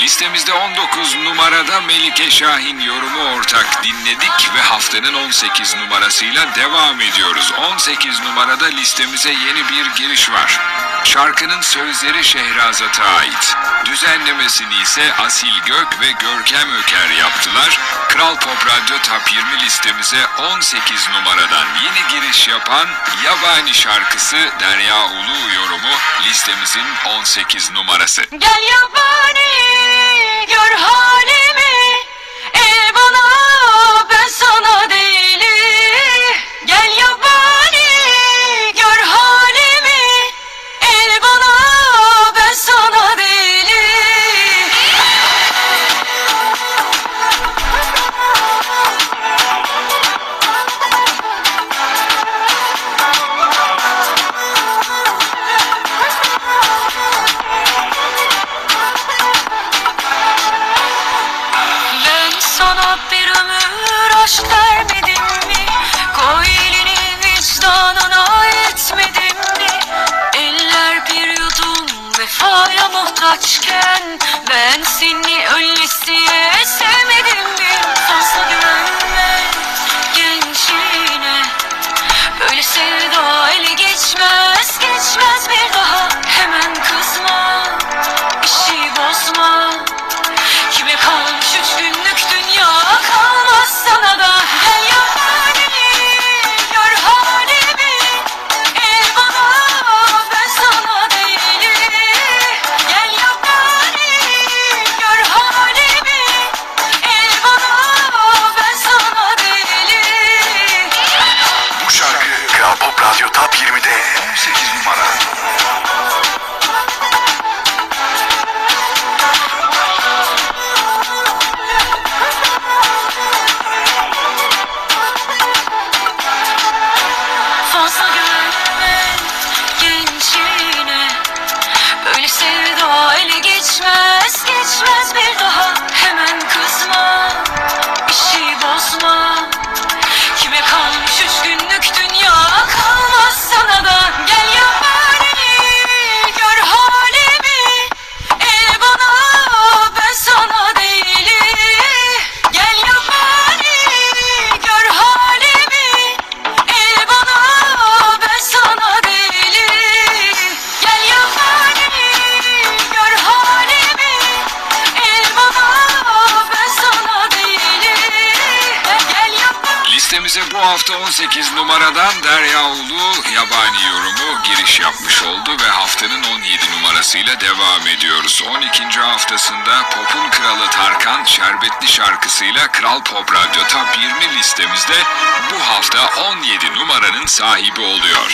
Listemizde 19 numarada Melike Şahin yorumu ortak dinledik ve haftanın 18 numarasıyla devam ediyoruz. 18 numarada listemize yeni bir giriş var. Şarkının sözleri Şehrazat'a ait. Düzenlemesini ise Asil Gök ve Görkem Öker yaptılar. Kral Pop Radyo Top 20 listemize 18 numaradan yeni giriş yapan Yabani şarkısı Derya Ulu yorumu listemizin 18 numarası. Gel yabani vefaya muhtaçken Ben seni öylesiye Radyo Top 20'de 18 numara. Fazla ele geçmez geçmez bu hafta 18 numaradan Derya Ulu yabani yorumu giriş yapmış oldu ve haftanın 17 numarasıyla devam ediyoruz. 12. haftasında Pop'un kralı Tarkan Şerbetli şarkısıyla Kral Pop Radyo Top 20 listemizde bu hafta 17 numaranın sahibi oluyor.